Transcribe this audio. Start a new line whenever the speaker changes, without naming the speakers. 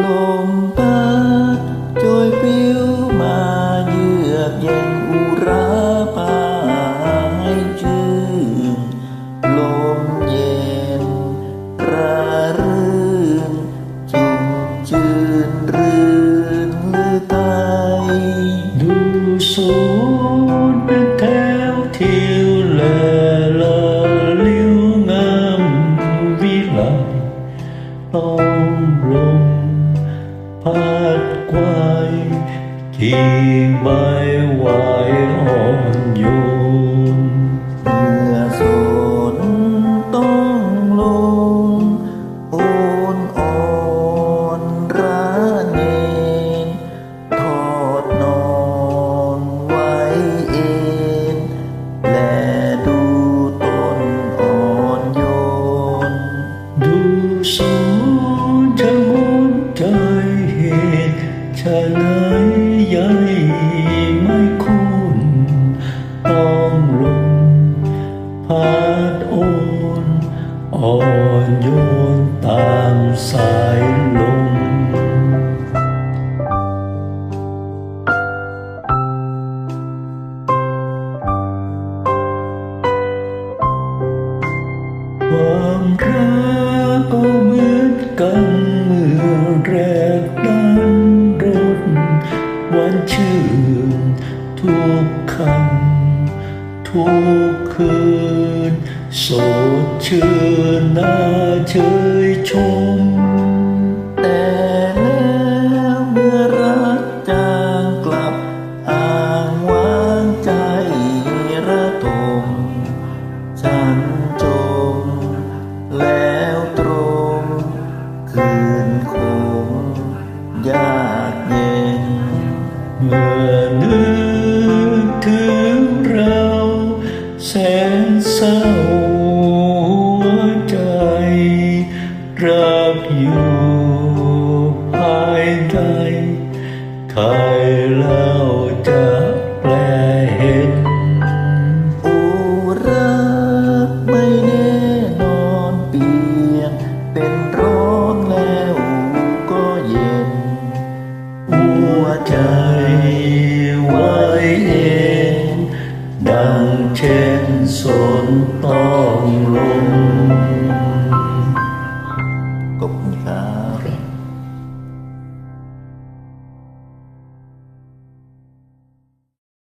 ลม อ ที่
ใบไชะไหนใหญ่ไม่คุ้นต้องลงพัดโอนอ่อนโยนตามสายลมความรักก็เหมือนกัน ทุกคำทุกคืนสดชื่นน่าเชยชม รักอยู่ภายในใครเล่าจะแปลเห็น
อุรักไม่แน่นอนเปลี่ยนเป็นร้อนแล้วก็เย็น
หัวใจไว้เองดังเช่นสนต้องลม